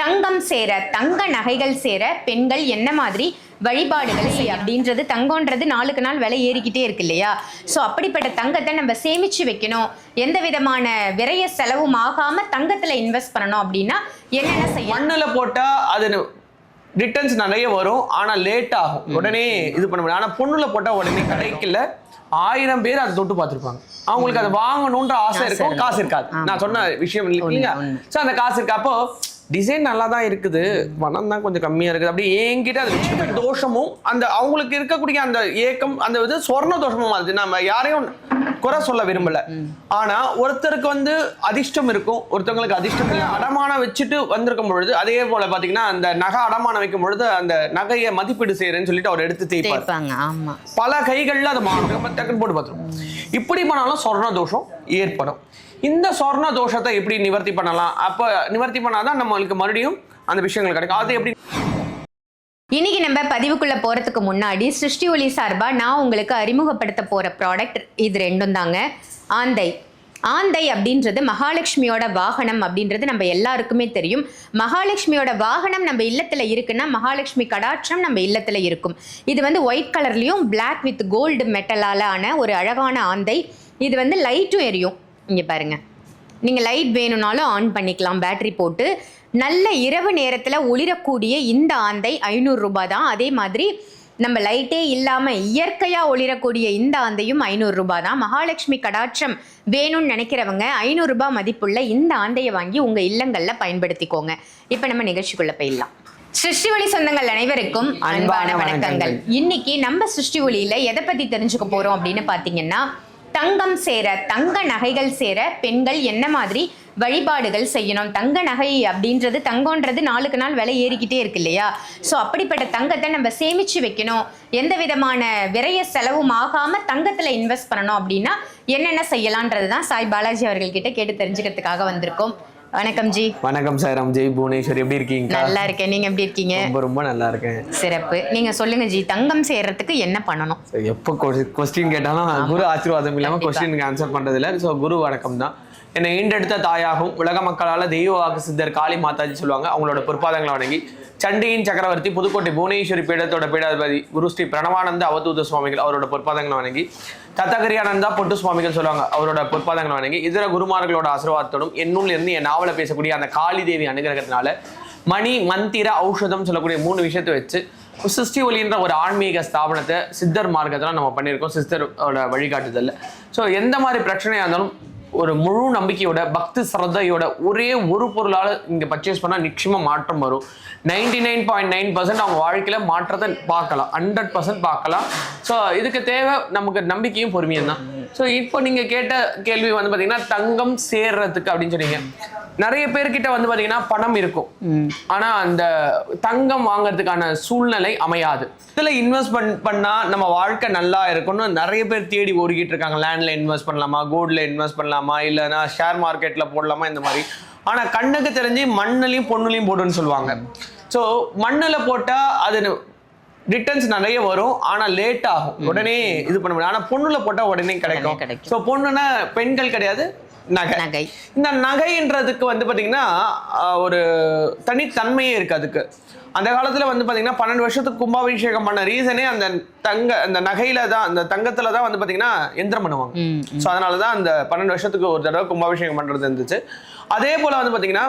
தங்கம் சேர தங்க நகைகள் சேர பெண்கள் என்ன மாதிரி வழிபாடுகள் செய்ய அப்படின்றது தங்கம்ன்றது நாளுக்கு நாள் விலை ஏறிக்கிட்டே இருக்கு இல்லையா? ஸோ அப்படிப்பட்ட தங்கத்தை நம்ம சேமிச்சு வைக்கணும். எந்த விதமான விரைய செலவும் ஆகாம தங்கத்துல இன்வெஸ்ட் பண்ணணும் அப்படின்னா என்னென்ன செய்யணும்? மண்ணில் போட்டா அது ரிட்டர்ன்ஸ் நிறைய வரும். ஆனா லேட் ஆகும். உடனே இது பண்ண முடியும் ஆனா பொண்ணுல போட்டா உடனே கிடைக்கல. ஆயிரம் பேர் அதை தொட்டு பார்த்திருப்பாங்க. அவங்களுக்கு அதை வாங்கணுன்ற ஆசை இருக்கும். காசு இருக்காது. நான் சொன்ன விஷயம் இல்லைங்க உண்மை. ஸோ அந்த காசு இருக்கு. அப்போ டிசைன் நல்லா தான் இருக்குது. பணம் தான் கொஞ்சம் கம்மியா இருக்குது. அப்படி என்கிட்ட அது வச்சுட்டு தோஷமும் அந்த அவங்களுக்கு இருக்கக்கூடிய அந்த ஏக்கம் அந்த இது சொர்ண தோஷமும் அது. நம்ம யாரையும் குறை சொல்ல விரும்பல. ஆனா ஒருத்தருக்கு வந்து அதிர்ஷ்டம் இருக்கும். ஒருத்தவங்களுக்கு அதிர்ஷ்டம் இல்லை. அடமானம் வச்சுட்டு வந்திருக்கும் பொழுது அதே போல பாத்தீங்கன்னா அந்த நகை அடமானம் வைக்கும் பொழுது அந்த நகையை மதிப்பீடு செய்யறேன்னு சொல்லிட்டு அவர் எடுத்து தேய்ப்பாங்க. ஆமா. பல கைகள்ல அது மாறும். டக்குன்னு போட்டு பார்த்துரும் இப்படி பண்ணாலும் சொர்ண தோஷம் ஏற்படும். இந்த சொர்ண தோஷத்தை எப்படி நிவர்த்தி பண்ணலாம்? அப்ப நிவர்த்தி பண்ணாதான் நம்மளுக்கு மறுபடியும் அந்த விஷயங்கள் கிடைக்கும். அது எப்படி? இன்னைக்கு நம்ம பதிவுக்குள்ள போறதுக்கு முன்னாடி சிருஷ்டி ஒளி சார்பா நான் உங்களுக்கு அறிமுகப்படுத்த போற ப்ராடக்ட் இது ரெண்டும் தாங்க. ஆந்தை. ஆந்தை அப்படின்றது மகாலட்சுமியோட வாகனம் அப்படின்றது நம்ம எல்லாருக்குமே தெரியும். மகாலட்சுமியோட வாகனம் நம்ம இல்லத்தில் இருக்குன்னா மகாலட்சுமி கடாட்சம் நம்ம இல்லத்தில் இருக்கும். இது வந்து ஒயிட் கலர்லேயும் பிளாக் வித் கோல்டு மெட்டலால் ஆன ஒரு அழகான ஆந்தை. இது வந்து லைட்டும் எரியும். இங்க பாருங்க. நீங்கள் லைட் வேணும்னாலும் ஆன் பண்ணிக்கலாம் பேட்டரி போட்டு. நல்ல இரவு நேரத்தில் ஒளிரக்கூடிய இந்த ஆந்தை ஐநூறு ரூபாய் தான் அதே மாதிரி நம்ம லைட்டே இல்லாமல் இயற்கையாக ஒளிரக்கூடிய இந்த ஆந்தையும் ஐநூறு ரூபாய் தான் மகாலட்சுமி கடாட்சம் வேணும்னு நினைக்கிறவங்க ஐநூறு ரூபாய் மதிப்புள்ள இந்த ஆந்தையை வாங்கி உங்கள் இல்லங்களில் பயன்படுத்திக்கோங்க. இப்போ நம்ம நிகழ்ச்சிக்குள்ளே போயிடலாம். சிருஷ்டி ஒளி சொந்தங்கள் அனைவருக்கும் அன்பான வணக்கங்கள். இன்னைக்கு நம்ம சிருஷ்டி ஒளியில எதை பத்தி தெரிஞ்சுக்க போறோம் அப்படின்னு பாத்தீங்கன்னா தங்கம் சேர தங்க நகைகள் சேர பெண்கள் என்ன மாதிரி வழிபாடுகள் செய்யணும்? தங்க நகை அப்படின்றது தங்கம்ன்றது நாளுக்கு நாள் விலை ஏறிக்கிட்டே இருக்கு இல்லையா? ஸோ அப்படிப்பட்ட தங்கத்தை நம்ம சேமித்து வைக்கணும். எந்த விதமான விரைய செலவும் ஆகாமல் தங்கத்தில் இன்வெஸ்ட் பண்ணணும் அப்படின்னா என்னென்ன செய்யலான்றது தான் சாய் பாலாஜி அவர்கள்கிட்ட கேட்டு தெரிஞ்சுக்கிறதுக்காக வந்திருக்கோம். வணக்கம் ஜி. வணக்கம் சாய்ராம் ஜெய் புவனேஸ்வர். எப்படி இருக்கீங்க நல்லா இருக்கேன். நீங்க எப்படி இருக்கீங்க? ரொம்ப ரொம்ப நல்லா இருக்கேன். சிறப்பு. நீங்க சொல்லுங்க ஜி தங்கம் சேர்றதுக்கு என்ன பண்ணணும்? எப்போ கொஸ்டின் கேட்டாலும் குரு ஆசீர்வாதம் இல்லாம. கொஸ்டினுக்கு ஆன்சர் பண்றது இல்ல ஸோ குரு வணக்கம் தான். என்னை ஈண்டெடுத்த தாயாகும் உலக மக்களால் தெய்வவாக்கு சித்தர் காளி மாதாஜி சொல்லுவாங்க. அவங்களோட பொற்பாதங்களை வணங்கி சண்டியின் சக்கரவர்த்தி புதுக்கோட்டை புவனேஸ்வரி பீடத்தோட பீடாதிபதி குரு ஸ்ரீ பிரணவானந்த அவதூத சுவாமிகள் அவரோட பொற்பாதங்களை வணங்கி தத்தகரியானந்தா பொட்டு சுவாமிகள் சொல்லுவாங்க அவரோட பொற்பாதங்களை வணங்கி இதர குருமார்களோட ஆசீர்வாதத்தோடும் என்னுள் இருந்து என் நாவலை பேசக்கூடிய அந்த காளி தேவி அனுகிரகத்தினால மணி மந்திர ஔஷதம் சொல்லக்கூடிய மூணு விஷயத்தை வச்சு சிருஷ்டி ஒலின்ற ஒரு ஆன்மீக ஸ்தாபனத்தை சித்தர் மார்க்கத்தில் நம்ம பண்ணியிருக்கோம் சிஸ்டரோட வழிகாட்டுதல் ஸோ எந்த மாதிரி பிரச்சனையாக இருந்தாலும் ஒரு முழு நம்பிக்கையோட பக்தி சிரத்தையோட ஒரே ஒரு பொருளால் இங்கே பர்ச்சேஸ் பண்ணால் நிச்சயமாக மாற்றம் வரும். Ninety nine point nine percent அவங்க வாழ்க்கையில் மாற்றத்தை பார்க்கலாம். ஹண்ட்ரட் பர்சன்ட் பார்க்கலாம். ஸோ இதுக்கு தேவை நமக்கு நம்பிக்கையும் பொறுமையும் தான். ஸோ இப்போ நீங்கள் கேட்ட கேள்வி வந்து பார்த்தீங்கன்னா தங்கம் சேர்றதுக்கு அப்படின்னு சொன்னீங்க. நிறைய பேர்கிட்ட வந்து பார்த்தீங்கன்னா பணம் இருக்கும். ஆனா அந்த தங்கம் வாங்குறதுக்கான சூழ்நிலை அமையாது. இதுல இன்வெஸ்ட் பண் பண்ணா நம்ம வாழ்க்கை நல்லா இருக்கும்னு நிறைய பேர் தேடி ஓடிக்கிட்டு இருக்காங்க. லேண்ட்ல இன்வெஸ்ட் பண்ணலாமா? கோல்ட்ல இன்வெஸ்ட் பண்ணலாமா? இல்லைன்னா ஷேர் மார்க்கெட்ல போடலாமா? இந்த மாதிரி. ஆனா கண்ணுக்கு தெரிஞ்சு மண்ணுலையும் பொண்ணுலையும் போடுன்னு சொல்லுவாங்க. ஸோ மண்ணுல போட்டா அது ரிட்டர்ன்ஸ் நிறைய வரும். ஆனா லேட் ஆகும். உடனே இது பண்ண முடியும் ஆனா பொண்ணுல போட்டா உடனே கிடைக்கும். ஸோ பொண்ணுனா பெண்கள் கிடையாது. நகை. நகை. இந்த நகைன்றதுக்கு வந்து பாத்தீங்கன்னா ஆஹ், ஒரு தனித்தன்மையே இருக்கு அதுக்கு. அந்த காலத்துல வந்து பாத்தீங்கன்னா பன்னெண்டு வருஷத்துக்கு கும்பாபிஷேகம் பண்ண ரீசனே அந்த தங்க அந்த நகையில தான் அந்த தங்கத்துல தான் வந்து பாத்தீங்கன்னா எந்திரம் பண்ணுவாங்க. ஸோ அதனால தான் அந்த பன்னெண்டு வருஷத்துக்கு ஒரு தடவை கும்பாபிஷேகம் பண்றது இருந்துச்சு. அதே போல வந்து பாத்தீங்கன்னா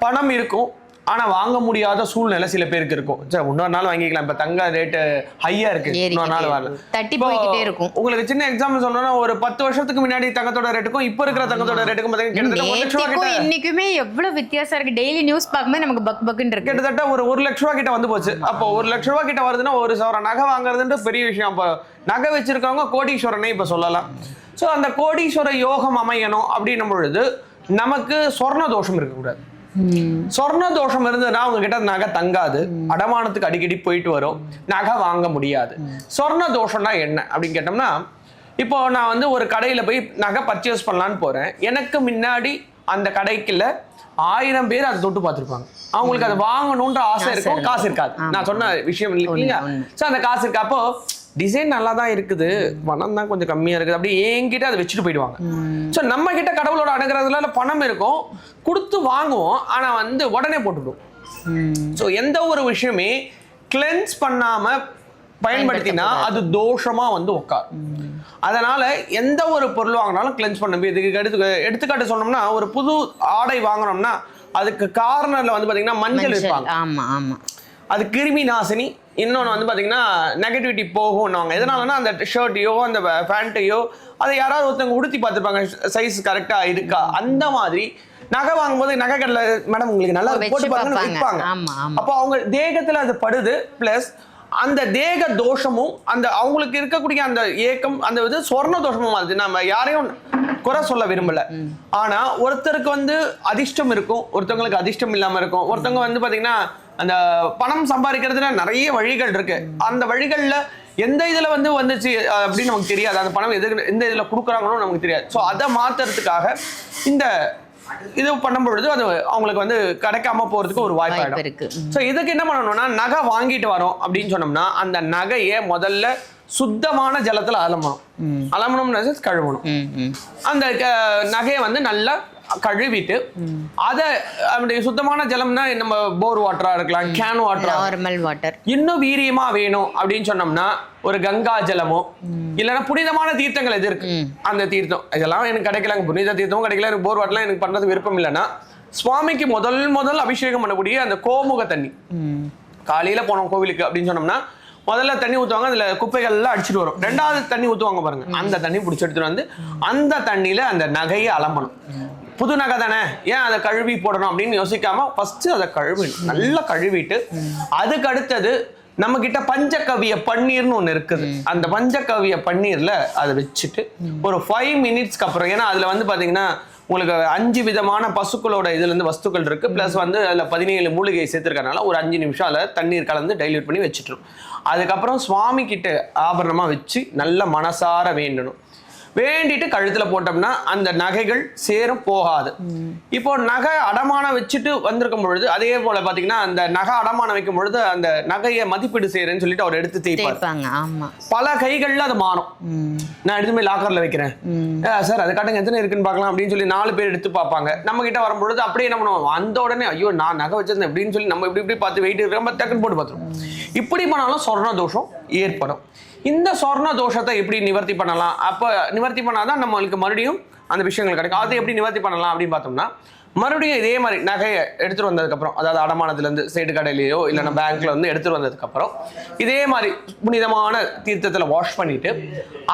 பணம் இருக்கும். ஆனா வாங்க முடியாத சூழ்நிலை சில பேருக்கு இருக்கும். சரி இன்னொரு நாள் வாங்கிக்கலாம். இப்ப தங்க ரேட்டு ஹையா இருக்கு. இன்னொரு நாள் வரல. தட்டி இப்போ போய்க்கிட்டே இருக்கும். உங்களுக்கு சின்ன எக்ஸாம்பிள் சொல்லணும்னா ஒரு பத்து வருஷத்துக்கு முன்னாடி தங்கத்தோட ரேட்டுக்கும் இப்போ இருக்கிற தங்கத்தோட ரேட்டுக்கும் கிட்ட இன்னைக்குமே எவ்வளவு வித்தியாசம் இருக்கு. டெய்லி நியூஸ் பார்க்கும்போது நமக்கு பக் பக்குன்னு இருக்கு. கிட்டத்தட்ட ஒரு ஒரு லட்ச ரூபா கிட்ட வந்து போச்சு. அப்போ ஒரு லட்ச ரூபா கிட்ட வருதுன்னா ஒரு சவர நகை வாங்குறதுன்ற பெரிய விஷயம். அப்போ நகை வச்சிருக்கவங்க கோடீஸ்வரனே இப்போ சொல்லலாம். ஸோ அந்த கோடீஸ்வர யோகம் அமையணும் அப்படின்னும் பொழுது நமக்கு சொர்ண தோஷம் இருக்கக்கூடாது. சொர்ண தோஷம் இருந்ததுன்னா அவங்க கிட்ட நகை தங்காது. அடமானத்துக்கு அடிக்கடி போயிட்டு வரும். நகை வாங்க முடியாது. சொர்ண தோஷம்னா என்ன அப்படின்னு கேட்டோம்னா இப்போ நான் வந்து ஒரு கடையில போய் நகை பர்ச்சேஸ் பண்ணலான்னு போறேன். எனக்கு முன்னாடி அந்த கடைக்குள்ள ஆயிரம் பேர் அதை தொட்டு பார்த்திருப்பாங்க. அவங்களுக்கு அதை வாங்கணுன்ற ஆசை இருக்கும். காசு இருக்காது. நான் சொன்ன விஷயம் இல்லைங்களா. ஸோ அந்த காசு இருக்கு? அப்போ டிசைன் நல்லா தான் இருக்குது. பணம் தான் கொஞ்சம் கம்மியா இருக்குது. அப்படி என்கிட்ட அதை வச்சுட்டு போயிடுவாங்க. ஸோ நம்ம கிட்ட கடவுளோட அணுகிறதுல பணம் இருக்கும். கொடுத்து வாங்குவோம். ஆனா வந்து உடனே போட்டுவிடும். ம். ஸோ எந்த ஒரு விஷயமே கிளென்ஸ் பண்ணாம பயன்படுத்தினா அது தோஷமா வந்து உட்காரும். அதனால எந்த ஒரு பொருள் வாங்கினாலும் கிளென்ஸ் பண்ண இதுக்கு எடுத்து எடுத்துக்காட்டு சொன்னோம்னா ஒரு புது ஆடை வாங்குறோம்னா அதுக்கு கார்னர்ல வந்து பாத்தீங்கன்னா மஞ்சள் மஞ்சள். வைப்பாங்க ஆமா ஆமா. அது கிருமி நாசினி இன்னொன்று வந்து பார்த்தீங்கன்னா நெகட்டிவிட்டி போகும்னுவாங்க. எதனாலனா அந்த ஷர்ட்டையோ அந்த பேண்ட்டையோ அதை யாராவது ஒருத்தவங்க உடுத்தி பார்த்துருப்பாங்க. சைஸ் கரெக்டாக இருக்கா? அந்த மாதிரி நகை வாங்கும்போது நகை கடையில் மேடம் உங்களுக்கு நல்லா போட்டு. விற்பாங்க ஆமா. அப்போ அவங்க தேகத்தில் அது படுது ப்ளஸ் அந்த தேக தோஷமும் அந்த அவங்களுக்கு இருக்கக்கூடிய அந்த ஏக்கம் அந்த இது சொர்ண தோஷமும் அது. நம்ம யாரையும் குறை சொல்ல விரும்பல. ஆனா ஒருத்தருக்கு வந்து அதிர்ஷ்டம் இருக்கும் ஒருத்தவங்களுக்கு அதிர்ஷ்டம் இல்லாம இருக்கும். ஒருத்தவங்க வந்து பாத்தீங்கன்னா அந்த பணம் சம்பாதிக்கிறதுல நிறைய வழிகள் இருக்கு. அந்த வழிகள்ல எந்த இதுல வந்து வந்துச்சு அப்படின்னு நமக்கு தெரியாது. அந்த பணம் எது எந்த இதுல கொடுக்குறாங்கன்னு நமக்கு தெரியாது. ஸோ அதை மாத்துறதுக்காக இந்த இது பண்ணும்பொழுது அது அவங்களுக்கு வந்து கிடைக்காம போறதுக்கு ஒரு வாய்ப்பு இருக்கு. ஸோ இதுக்கு என்ன பண்ணணும்னா நகை வாங்கிட்டு வரோம் அப்படின்னு சொன்னோம்னா அந்த நகையை முதல்ல சுத்தமான ஜலத்துல அலம்பணும். அலம்பணும்னு கழுவணும். அந்த நகையை வந்து நல்லா கழுவிட்டு அதை அப்படி சுத்தமான ஜலம்னா நம்ம போர் வாட்டரா இருக்கலாம் கேன் வாட்டரா நார்மல் வாட்டர் இன்னும் வீரியமா வேணும் அப்படின்னு சொன்னோம்னா ஒரு கங்கா ஜலமோ இல்லைன்னா புனிதமான தீர்த்தங்கள் எது இருக்கு? அந்த தீர்த்தம். இதெல்லாம் எனக்கு கிடைக்கல புனித தீர்த்தமும் கிடைக்கல. எனக்கு போர் வாட்டர்லாம் எனக்கு பண்றது விருப்பம் இல்லைன்னா சுவாமிக்கு முதல் முதல் அபிஷேகம் பண்ணக்கூடிய அந்த கோமுக தண்ணி. காலையில போனோம் கோவிலுக்கு அப்படின்னு சொன்னோம்னா முதல்ல தண்ணி ஊத்துவாங்க அதுல குப்பைகள் எல்லாம் அடிச்சிட்டு வரும். ரெண்டாவது தண்ணி ஊத்துவாங்க பாருங்க. அந்த தண்ணி பிடிச்சி எடுத்துட்டு வந்து அந்த தண்ணியில அந்த நகையை அலம்பணும். புது நகை தானே? ஏன் அதை கழுவி போடணும் அப்படின்னு யோசிக்காம ஃபர்ஸ்ட் அதை கழுவிடும் நல்லா கழுவிட்டு அதுக்கு அடுத்தது நம்ம கிட்ட பஞ்சகவிய பன்னீர்னு ஒன்று இருக்குது. அந்த பஞ்சகவிய பன்னீர்ல அதை வச்சுட்டு ஒரு ஃபைவ் மினிட்ஸ்க்கு அப்புறம் ஏன்னா அதுல வந்து பாத்தீங்கன்னா உங்களுக்கு அஞ்சு விதமான பசுக்களோட இதுல இருந்து வஸ்துக்கள் இருக்கு. பிளஸ் வந்து அதுல பதினேழு மூலிகை சேர்த்திருக்கறனால ஒரு அஞ்சு நிமிஷம் அதில் தண்ணீர் கலந்து டைல்யூட் பண்ணி வச்சுட்டுரும். அதுக்கப்புறம் சுவாமி கிட்ட ஆபரணமா வச்சு நல்ல மனசார வேண்டணும். வேண்டிட்டு கழுத்துல போட்டோம்னா அந்த நகைகள் சேரும் போகாது. இப்போ நகை அடமானம் வச்சுட்டு வந்திருக்கும் பொழுது அதே போல பாத்தீங்கன்னா அந்த நகை அடமானம் வைக்கும் பொழுது அந்த நகையை மதிப்பீடு செய்யறேன்னு சொல்லிட்டு அவர் எடுத்து தேய்ப்பாங்க பல கைகள்ல அது மாறும். நான் எடுத்து போய் லாக்கர்ல வைக்கிறேன். "ஆ, சார் அது காட்டுங்க எத்தனை இருக்குன்னு பார்க்கலாம் அப்படின்னு சொல்லி நாலு பேர் எடுத்து பார்ப்பாங்க. நம்ம கிட்ட வரும்பொழுது அப்படியே என்ன பண்ணுவோம் அந்த உடனே ஐயோ நான் நகை வச்சிருந்தேன் அப்படின்னு சொல்லி நம்ம இப்படி இப்படி பார்த்து வெயிட் இருக்கிற டக்குன்னு போட்டு பார்த்துருவோம். இப்படி பண்ணாலும் சொர்ண தோஷம் ஏற்படும். இந்த சொர்ண தோஷத்தை எப்படி நிவர்த்தி பண்ணலாம்? அப்போ நிவர்த்தி பண்ணாதான் நம்மளுக்கு மறுபடியும் அந்த விஷயங்கள் கிடைக்கும். அதை எப்படி நிவர்த்தி பண்ணலாம் அப்படின்னு பார்த்தோம்னா மறுபடியும் இதே மாதிரி நகையை எடுத்துகிட்டு வந்ததுக்கப்புறம் அதாவது அடமானத்துலேருந்து சைடு கடையிலையோ இல்லைன்னா பேங்க்கில் வந்து எடுத்துகிட்டு வந்ததுக்கப்புறம் இதே மாதிரி புனிதமான தீர்த்தத்தில் வாஷ் பண்ணிவிட்டு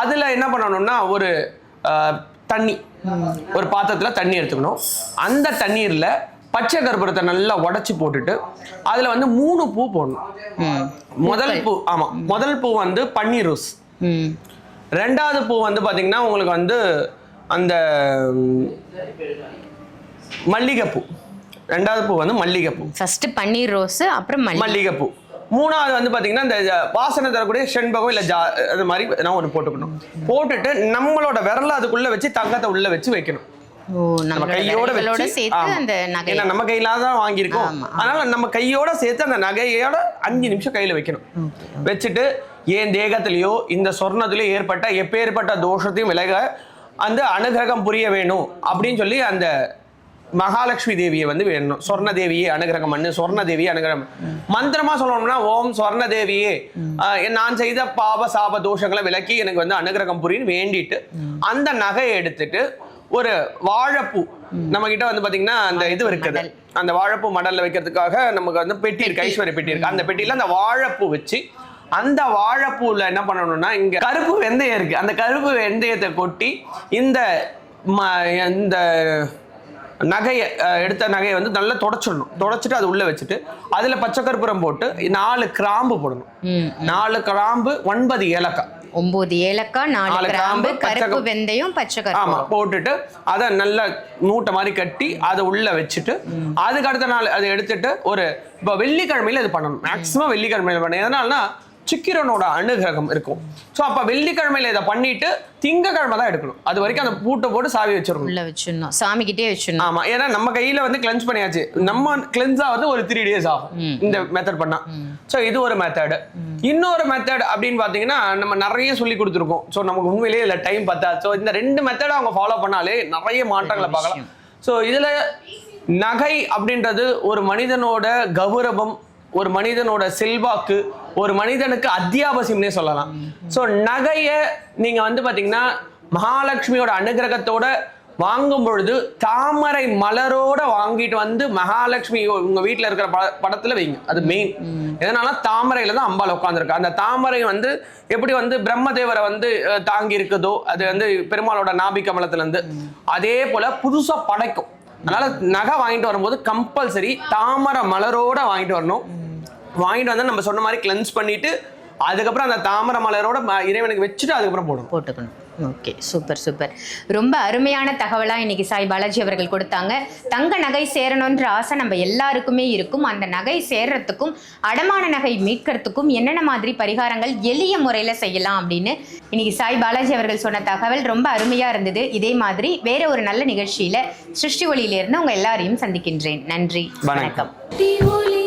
அதில் என்ன பண்ணணும்னா ஒரு தண்ணி ஒரு பாத்திரத்தில் தண்ணி எடுத்துக்கணும். அந்த தண்ணீரில் பச்சை கற்பூரத்தை நல்லா உடைச்சி போட்டுட்டு அதில் வந்து மூணு பூ போடணும். முதல் பூ ஆமாம் முதல் பூ வந்து பன்னீர் ரோஸ். ரெண்டாவது பூ வந்து பாத்தீங்கன்னா உங்களுக்கு வந்து அந்த மல்லிகைப்பூ. ரெண்டாவது பூ வந்து மல்லிகைப்பூ. ஃபர்ஸ்ட் பன்னீர் ரோஸ் அப்புறம் மல்லி மல்லிகைப்பூ. மூணாவது வந்து பாத்தீங்கன்னா இந்த வாசனை தரக்கூடிய செண்பகம் இல்ல ஜா அது மாதிரி நான் ஒன்று போட்டுக்கணும். போட்டுட்டு நம்மளோட விரல அதுக்குள்ள வச்சு தங்கத்தை உள்ள வச்சு வைக்கணும். நம்ம கையோட வச்சு சேர்த்து. அந்த நகை நம்ம கையில தான் வாங்கியிருக்கோம். அதனால நம்ம கையோட சேர்த்து அந்த நகையோட அஞ்சு நிமிஷம் கையில வைக்கணும். வச்சுட்டு என் தேகத்திலேயோ இந்த சொர்ணத்திலேயோ ஏற்பட்ட எப்பேற்பட்ட தோஷத்தையும் விலக அந்த அனுகிரகம் புரிய வேணும் அப்படின்னு சொல்லி அந்த மகாலட்சுமி தேவியை வந்து வேணும். சொர்ண தேவியே அனுகிரகம் பண்ணு சொர்ண தேவியே அனுகிரகம் மந்திரமா சொல்லணும்னா ஓம் சொர்ண தேவியே ஆஹ், நான் செய்த பாவ சாப தோஷங்களை விலக்கி எனக்கு வந்து அனுகிரகம் புரியும் வேண்டிட்டு அந்த நகையை எடுத்துட்டு ஒரு வாழைப்பூ. நம்ம கிட்ட வந்து பாத்தீங்கன்னா அந்த இது இருக்குது. அந்த வாழைப்பூ மடல்ல வைக்கிறதுக்காக நமக்கு வந்து பெட்டி இருக்கு ஐஸ்வர்ய பெட்டி இருக்கு. அந்த பெட்டியில அந்த வாழைப்பூ வச்சு அந்த வாழைப்பூல என்ன பண்ணணும்னா இங்க கருப்பு வெந்தயம் இருக்கு. அந்த கருப்பு வெந்தயத்தை கொட்டி இந்த ம- இந்த நகையை எடுத்த நகையை வந்து நல்லா தொடச்சிடணும். தொடச்சிட்டு அது உள்ள வச்சுட்டு அதுல பச்சை கற்பூரம் போட்டு நாலு கிராம்பு போடணும். நாலு கிராம்பு ஒன்பது ஏலக்காய். ஒன்பது ஏலக்காய் நாலு கிராம்பு கருப்பு. வெந்தயம் பச்சை ஆமா கற்பூரம் போட்டுட்டு அதை நல்லா மூட்டை மாதிரி கட்டி அதை உள்ள வச்சுட்டு அதுக்கு அடுத்த நாள் அதை எடுத்துட்டு ஒரு இப்போ வெள்ளிக்கிழமையில இது பண்ணணும். மேக்ஸிமம் வெள்ளிக்கிழமையில பண்ணணும். எதனாலனா சுக்கிரனோட அனுகிரகம் இருக்கும். ஸோ அப்போ வெள்ளிக்கிழமையில இதை பண்ணிட்டு திங்கக்கிழமை தான் எடுக்கணும். அது வரைக்கும் அந்த பூட்டை போட்டு சாவி வச்சிடணும். உள்ள வச்சிடணும். சாமி கிட்டே வச்சிடணும். ஆமா. ஏன்னா நம்ம கையில வந்து கிளென்ஸ் பண்ணியாச்சு. நம்ம கிளென்ஸ் ஆகுது ஒரு த்ரீ டேஸ் ஆகும். இந்த மெத்தட் பண்ணா. ஸோ இது ஒரு மெத்தட் இன்னொரு மெத்தட் அப்படின்னு பாத்தீங்கன்னா நம்ம நிறைய சொல்லி கொடுத்துருக்கோம். ஸோ நமக்கு உண்மையிலேயே இல்லை டைம் பத்தாது. ஸோ இந்த ரெண்டு மெத்தட் அவங்க ஃபாலோ பண்ணாலே நிறைய மாற்றங்களை பார்க்கலாம். ஸோ இதுல நகை அப்படின்றது ஒரு மனிதனோட கௌரவம் ஒரு மனிதனோட செல்வாக்கு ஒரு மனிதனுக்கு அத்தியாவசியம்னே சொல்லலாம். ஸோ நகையை நீங்கள் வந்து பார்த்தீங்கன்னா மகாலட்சுமியோட அனுகிரகத்தோட வாங்கும் பொழுது தாமரை மலரோட வாங்கிட்டு வந்து மகாலட்சுமி உங்க வீட்டில் இருக்கிற பட- படத்துல வைங்க. அது மெயின் எதனால? தாமரையில தான் அம்பாள் உட்காந்துருக்கு அந்த தாமரை வந்து எப்படி வந்து பிரம்மதேவரை வந்து தாங்கி இருக்குதோ அது வந்து பெருமாளோட நாபி கமலத்துல இருந்து அதே போல புதுசா படைக்கும். அதனால நகை வாங்கிட்டு வரும்போது கம்பல்சரி தாமரை மலரோட வாங்கிட்டு வரணும். வாங்கிட்டு வந்து நம்ம சொன்ன மாதிரி கிளென்ஸ் பண்ணிட்டு அதுக்கப்புறம் அந்த தாமரை மலரோட இறைவனுக்கு வச்சுட்டு அதுக்கப்புறம் போடணும். போட்டுக்கணும். ஓகே சூப்பர் சூப்பர் ரொம்ப அருமையான தகவலாக இன்னைக்கு சாய் பாலாஜி அவர்கள் கொடுத்தாங்க. தங்க நகை சேரணுன்ற ஆசை நம்ம எல்லாருக்குமே இருக்கும். அந்த நகை சேர்றதுக்கும் அடமான நகை மீட்கிறதுக்கும் என்னென்ன மாதிரி பரிகாரங்கள் எளிய முறையில் செய்யலாம் அப்படின்னு இன்னைக்கு சாய் பாலாஜி அவர்கள் சொன்ன தகவல் ரொம்ப அருமையாக இருந்தது. இதே மாதிரி வேற ஒரு நல்ல நிகழ்ச்சியில் சிருஷ்டி ஒளியிலிருந்து உங்கள் எல்லாரையும் சந்திக்கின்றேன். நன்றி. வணக்கம். வணக்கம்.